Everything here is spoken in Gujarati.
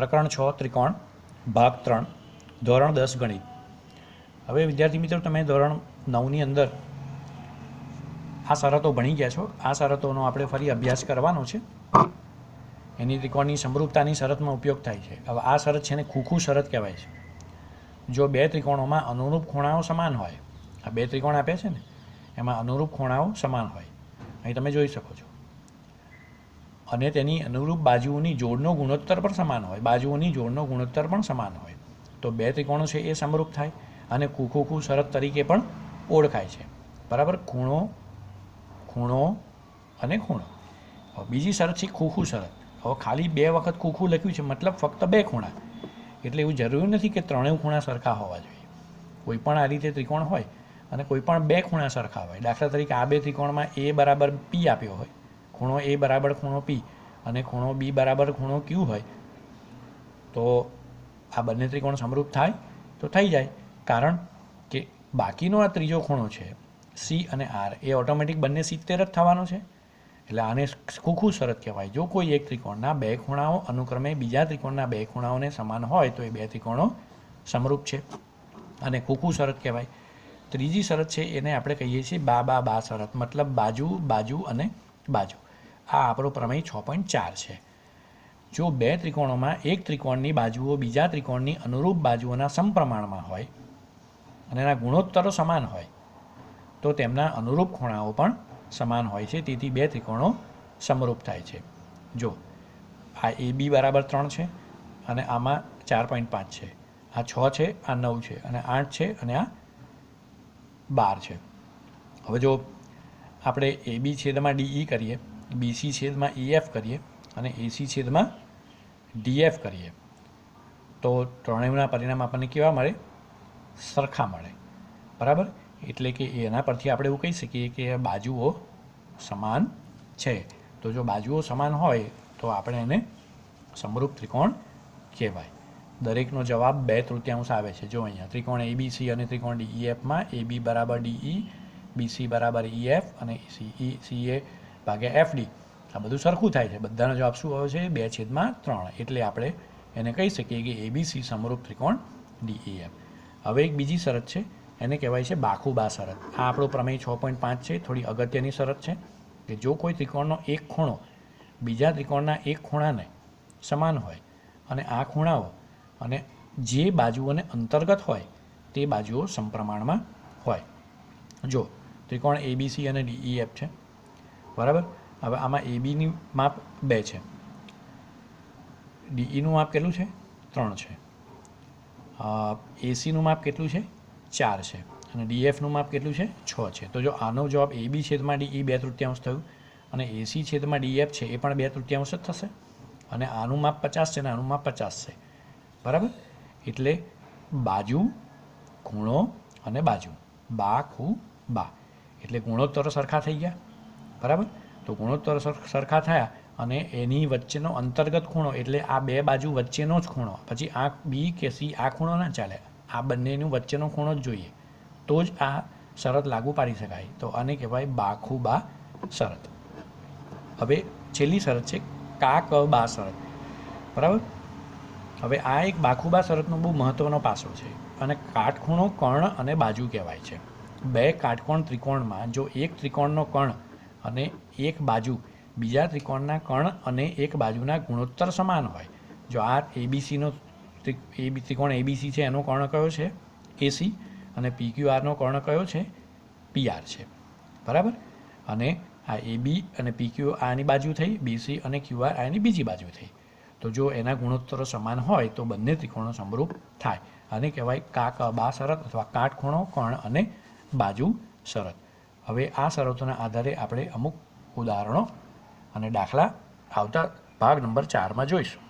પ્રકરણ છ, ત્રિકોણ, ભાગ ત્રણ, ધોરણ દસ ગણિત. હવે વિદ્યાર્થી મિત્રો, તમે ધોરણ નવની અંદર આ શરતો ભણી ગયા છો. આ શરતોનો આપણે ફરી અભ્યાસ કરવાનો છે. એની ત્રિકોણની સમરૂપતાની શરતમાં ઉપયોગ થાય છે. હવે આ શરત છે ને ખૂખું શરત કહેવાય છે. જો બે ત્રિકોણોમાં અનુરૂપ ખૂણાઓ સમાન હોય, આ બે ત્રિકોણ આપ્યા છે ને, એમાં અનુરૂપ ખૂણાઓ સમાન હોય. અહીં તમે જોઈ શકો છો. અને તેની અનુરૂપ બાજુઓની જોડનો ગુણોત્તર પણ સમાન હોય. બાજુઓની જોડનો ગુણોત્તર પણ સમાન હોય. તો બે ત્રિકોણો છે એ સમરૂપ થાય અને કુખોખું શરત તરીકે પણ ઓળખાય છે. બરાબર? ખૂણો ખૂણો અને ખૂણો. બીજી શરત છે ખૂખું શરત. હવે ખાલી બે વખત ખૂખું લખ્યું છે મતલબ ફક્ત બે ખૂણા. એટલે એવું જરૂરી નથી કે ત્રણેય ખૂણા સરખા હોવા જોઈએ. કોઈ પણ આ રીતે ત્રિકોણ હોય અને કોઈ પણ બે ખૂણા સરખા હોય. દાખલા તરીકે આ બે ત્રિકોણમાં એ બરાબર પી આપ્યો હોય. ખૂણો એ બરાબર ખૂણો પી અને ખૂણો બી બરાબર ખૂણો ક્યુ હોય, તો આ બંને ત્રિકોણ સમરૂપ થાય તો થઈ જાય. કારણ કે બાકીનો આ ત્રીજો ખૂણો છે સી અને આર એ ઓટોમેટિક બંને સિત્તેર જ થવાનો છે. એટલે આને ખૂખું શરત કહેવાય. જો કોઈ એક ત્રિકોણના બે ખૂણાઓ અનુક્રમે બીજા ત્રિકોણના બે ખૂણાઓને સમાન હોય, તો એ બે ત્રિકોણો સમરૂપ છે. અને ખૂખું શરત કહેવાય. ત્રીજી શરત છે, એને આપણે કહીએ છીએ બા બા બા શરત. મતલબ બાજુ બાજુ અને બાજુ. આ આપણો પ્રમેય છ પોઈન્ટ ચાર છે. જો બે ત્રિકોણોમાં એક ત્રિકોણની બાજુઓ બીજા ત્રિકોણની અનુરૂપ બાજુઓના સમપ્રમાણમાં હોય અને એના ગુણોત્તરો સમાન હોય, તો તેમના અનુરૂપ ખૂણાઓ પણ સમાન હોય છે. તેથી બે ત્રિકોણો સમરૂપ થાય છે. જો આ એ બી બરાબર ત્રણ છે અને આમાં ચાર પોઈન્ટ પાંચ છે. આ છ છે, આ નવ છે અને આઠ છે અને આ બાર છે. હવે જો આપણે એ બી છેદમાં ડીઈ કરીએ બીસી છેદમાં ઈએફ કરીએ અને એસી છેદમાં ડીએફ કરીએ. તો ત્રણેયના પરિણામ આપણને કેવા મળે? સરખા મળે. બરાબર? એટલે કે એના પરથી આપણે એવું કહી શકીએ કે બાજુઓ સમાન છે. તો જો બાજુઓ સમાન હોય, તો આપણે એને સમરૂપ ત્રિકોણ કહેવાય. દરેકનો જવાબ બે તૃતીયાંશ આવે છે. જો અહીંયા ત્રિકોણ એબીસી અને ત્રિકોણ ડીઈએફમાં એ બી બરાબર ડીઈ બીસી બરાબર ઈએફ અને સી સી સીએ ભાગ્યા એફડી આ બધું સરખું થાય છે. બધાનો જવાબ શું આવે છે? બે છેદમાં ત્રણ. એટલે આપણે એને કહી શકીએ કે એબીસી સમરૂપ ત્રિકોણ ડીઈએફ હવે એક બીજી શરત છે. એને કહેવાય છે બાખુબા શરત. આ આપણો પ્રમેય છ પોઈન્ટ પાંચ છે. થોડી અગત્યની શરત છે કે જો કોઈ ત્રિકોણનો એક ખૂણો બીજા ત્રિકોણના એક ખૂણાને સમાન હોય અને આ ખૂણાઓ અને જે બાજુઓને અંતર્ગત હોય તે બાજુઓ સમપ્રમાણમાં હોય. જો ત્રિકોણ એબીસી અને ડીઈએફ છે બરાબર? હવે આમાં એબીની માપ બે છે. ડીઈનું માપ કેટલું છે? ત્રણ છે. એસીનું માપ કેટલું છે? ચાર છે. અને ડીએફનું માપ કેટલું છે? છ છે. તો જો આનો જવાબ એ બી છેદમાં ડીઈ બે તૃતીયાંશ થયું અને એસી છેદમાં ડીએફ છે, એ પણ બે તૃતીયાંશ જ થશે. અને આનું માપ પચાસ છે અને આનું માપ પચાસ છે. બરાબર? એટલે બાજુ, ખૂણો અને બાજુ. બા, ખૂ, બા. એટલે ગુણોત્તરો સરખા થઈ ગયા. બરાબર? તો ગુણોત્તર સર- સરખા થયા અને એની વચ્ચેનો અંતર્ગત ખૂણો એટલે આ બે બાજુ વચ્ચેનો જ ખૂણો. પછી આ બી કે સી આ ખૂણો ના ચાલે. આ બંનેનું વચ્ચેનો ખૂણો જ જોઈએ. તો જ આ શરત લાગુ પાડી શકાય. તો આને કહેવાય બાખુબા શરત. હવે છેલ્લી શરત છે કા ક બા શરત. બરાબર? હવે આ એક બાખુબા શરતનો બહુ મહત્ત્વનો પાસો છે અને કાટખૂણો કર્ણ અને બાજુ કહેવાય છે. બે કાટકોણ ત્રિકોણમાં જો એક ત્રિકોણનો કર્ણ અને એક બાજુ બીજા ત્રિકોણના કર્ણ અને એક બાજુના ગુણોત્તર સમાન હોય. જો આ એબીસીનો ત્રિકોણ એબીસી છે, એનો કર્ણ કયો છે? એસી અને પીક્યુઆરનો કર્ણ કયો છે? પીઆર છે. બરાબર? અને આ એબી અને પીક્યુ આની બાજુ થઈ બીસી અને ક્યુઆર આની બીજી બાજુ થઈ. તો જો એના ગુણોત્તરો સમાન હોય, તો બંને ત્રિકોણો સમરૂપ થાય. આને કહેવાય કાક, બા, શરત અથવા કાટખૂણો કર્ણ અને બાજુ, શરત. હવે આ શરતોના આધારે આપણે અમુક ઉદાહરણો અને દાખલા આવતા ભાગ નંબર ચારમાં જોઈશું.